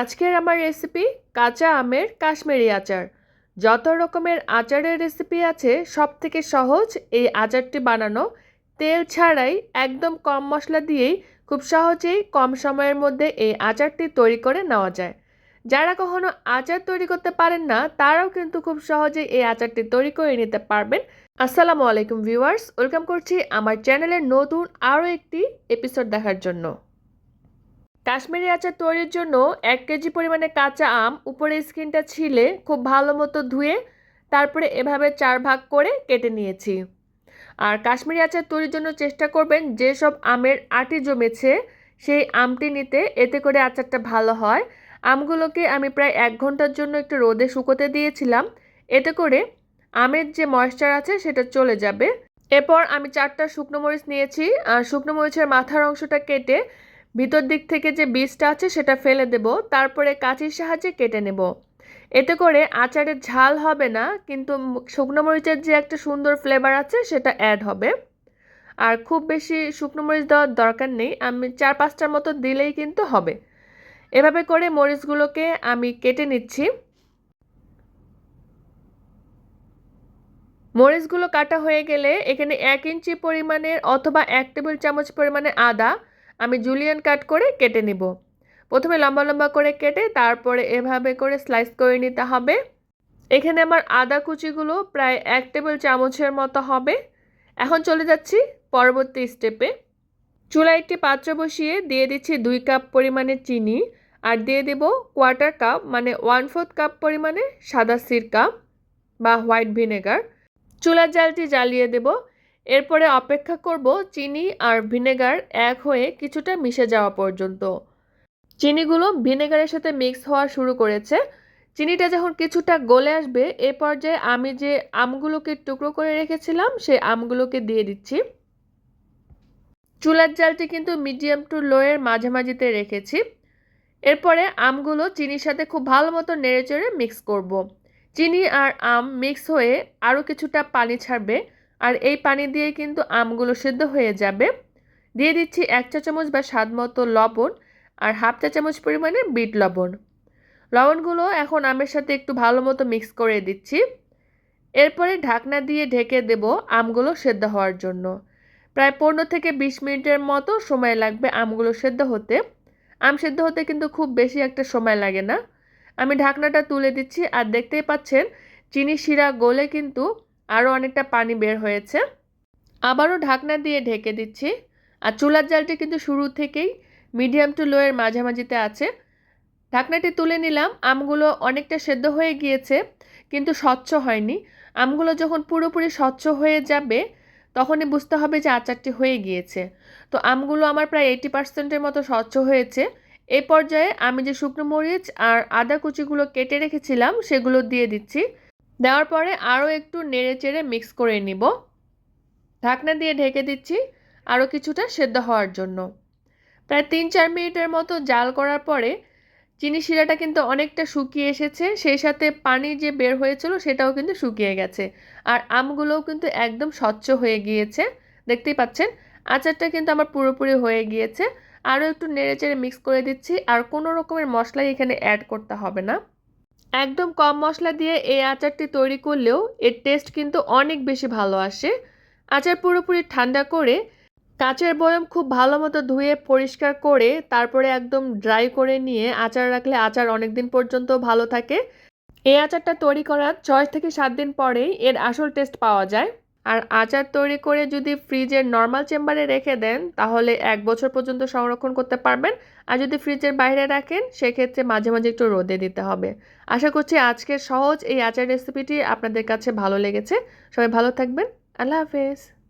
আজকের আমার রেসিপি কাঁচা আমের কাশ্মীরি আচার। যত রকমের আচারের রেসিপি আছে সব থেকে সহজ এই আচারটি বানানো। তেল ছাড়াই একদম কম মশলা দিয়েই খুব সহজেই কম সময়ের মধ্যে এই আচারটি তৈরি করে নেওয়া যায়। যারা কখনো আচার তৈরি করতে পারেন না, তারাও কিন্তু খুব সহজেই এই আচারটি তৈরি করে নিতে পারবেন। আসসালামু আলাইকুম ভিউয়ার্স ওয়েলকাম করছি আমার চ্যানেলের নতুন আরও একটি এপিসোড দেখার জন্য। কাশ্মীরি আচার তৈরির জন্য এক কেজি পরিমাণে কাঁচা আম উপরে স্কিনটা ছিলে, খুব ভালো মতো ধুয়ে তারপরে এভাবে চার ভাগ করে কেটে নিয়েছি। আর কাশ্মীরি আচার তৈরির জন্য চেষ্টা করবেন যেসব আমের আটি জমেছে, সেই আমটি নিতে। এতে করে আচারটা ভালো হয়। আমগুলোকে আমি প্রায় এক ঘণ্টার জন্য একটু রোদে শুকোতে দিয়েছিলাম। এতে করে আমের যে ময়েশ্চার আছে সেটা চলে যাবে। এরপর আমি চারটা শুকনো মরিচ নিয়েছি। আর শুকনো মরিচের মাথার অংশটা কেটে ভিতর দিক থেকে যে বীজটা আছে সেটা ফেলে দেব, তারপরে কাঁচির সাহায্যে কেটে নেব। এতে করে আচারের ঝাল হবে না, কিন্তু শুকনো মরিচের যে একটা সুন্দর ফ্লেভার আছে সেটা অ্যাড হবে। আর খুব বেশি শুকনো মরিচ দেওয়ার দরকার নেই, আমি চার পাঁচটার মতো দিলেই কিন্তু হবে। এভাবে করে মরিচগুলোকে আমি কেটে নিচ্ছি। মরিচগুলো কাটা হয়ে গেলে এখানে এক ইঞ্চি পরিমাণের অথবা এক টেবিল চামচ পরিমাণে আদা আমি জুলিয়ান কাট করে কেটে নিব। প্রথমে লম্বা লম্বা করে কেটে তারপরে এভাবে করে স্লাইস করে নিতে হবে। এখানে আমার আদা কুচিগুলো প্রায় এক টেবিল চামচের মতো হবে। এখন চলে যাচ্ছি পরবর্তী স্টেপে চুলায় একটি পাত্র বসিয়ে দিয়ে দিচ্ছি দুই কাপ পরিমাণে চিনি আর দিয়ে দেব কোয়ার্টার কাপ মানে ওয়ান ফোর্থ কাপ পরিমাণে সাদা সিরকা বা হোয়াইট ভিনেগার চুলার জালটি জ্বালিয়ে দেব। এরপরে অপেক্ষা করব চিনি আর ভিনেগার এক হয়ে কিছুটা মিশে যাওয়া পর্যন্ত। চিনিগুলো ভিনেগারের সাথে মিক্স হওয়া শুরু করেছে। চিনিটা যখন কিছুটা গলে আসবে, এ পর্যায়ে আমি যে আমগুলোকে টুকরো করে রেখেছিলাম, সেই আমগুলোকে দিয়ে দিচ্ছি। চুলার জালটি কিন্তু মিডিয়াম টু লোয়ের মাঝামাঝিতে রেখেছি। এরপরে আমগুলো চিনির সাথে খুব ভালো মতো নেড়েচেড়ে মিক্স করব। চিনি আর আম মিক্স হয়ে আরও কিছুটা পানি ছাড়বে। আর এই পানি দিয়ে কিন্তু আমগুলো সেদ্ধ হয়ে যাবে। দিয়ে দিচ্ছি এক চা চামচ বা স্বাদ মতো লবণ আর হাফ চা চামচ পরিমাণে বিট লবণ। লবণগুলো এখন আমের সাথে একটু ভালো মতো মিক্স করে দিচ্ছি। এরপরে ঢাকনা দিয়ে ঢেকে দেব আমগুলো সেদ্ধ হওয়ার জন্য। প্রায় পনেরো থেকে বিশ মিনিটের মতো সময় লাগবে আমগুলো সেদ্ধ হতে। আম সেদ্ধ হতে কিন্তু খুব বেশি একটা সময় লাগে না। আমি ঢাকনাটা তুলে দিচ্ছি আর দেখতেই পাচ্ছেন, চিনি শিরা গলে কিন্তু আরও অনেকটা পানি বের হয়েছে। আবারও ঢাকনা দিয়ে ঢেকে দিচ্ছি। আর চুলার জালটি কিন্তু শুরু থেকেই মিডিয়াম টু লোয়ের মাঝামাঝিতে আছে। ঢাকনাটি তুলে নিলাম। আমগুলো অনেকটা সেদ্ধ হয়ে গিয়েছে, কিন্তু স্বচ্ছ হয়নি। আমগুলো যখন পুরোপুরি স্বচ্ছ হয়ে যাবে, তখনই বুঝতে হবে যে আচারটি হয়ে গিয়েছে। তো আমগুলো আমার প্রায় এইটি পার্সেন্টের মতো স্বচ্ছ হয়েছে। এই পর্যায়ে আমি যে শুকনো মরিচ আর আদা কুচিগুলো কেটে রেখেছিলাম, সেগুলো দিয়ে দিচ্ছি। দেওয়ার পরে আরও একটু নেড়ে চেড়ে মিক্স করে নিব। ঢাকনা দিয়ে ঢেকে দিচ্ছি আরও কিছুটা সেদ্ধ হওয়ার জন্য। প্রায় তিন চার মিনিটের মতো জাল করার পরে চিনি শিরাটা কিন্তু অনেকটা শুকিয়ে এসেছে, সেই সাথে পানি যে বের হয়েছিল সেটাও কিন্তু শুকিয়ে গেছে। আর আমগুলোও কিন্তু একদম স্বচ্ছ হয়ে গিয়েছে। দেখতেই পাচ্ছেন, আচারটা কিন্তু আমার পুরোপুরি হয়ে গিয়েছে। আরও একটু নেড়ে চেড়ে মিক্স করে দিচ্ছি। আর কোনো রকমের মশলাই এখানে অ্যাড করতে হবে না। একদম কম মশলা দিয়ে এই আচারটি তৈরি করলেও এর টেস্ট কিন্তু অনেক বেশি ভালো আসে। আচার পুরোপুরি ঠান্ডা করে কাঁচের বয়ম খুব ভালো মতো ধুয়ে পরিষ্কার করে তারপরে একদম ড্রাই করে নিয়ে আচার রাখলে আচার অনেক দিন পর্যন্ত ভালো থাকে। এই আচারটা তৈরি করার ছয় থেকে সাত দিন পরেই এর আসল টেস্ট পাওয়া যায়। আর আচার তৈরি করে যদি ফ্রিজের নর্মাল চেম্বারে রেখে দেন, তাহলে এক বছর পর্যন্ত সংরক্ষণ করতে পারবেন। আর যদি ফ্রিজের বাইরে রাখেন, সেক্ষেত্রে মাঝে মাঝে একটু রোদে দিতে হবে। আশা করছি আজকের সহজ এই আচার রেসিপিটি আপনাদের কাছে ভালো লেগেছে। সবাই ভালো থাকবেন। আল্লাহ হাফেজ।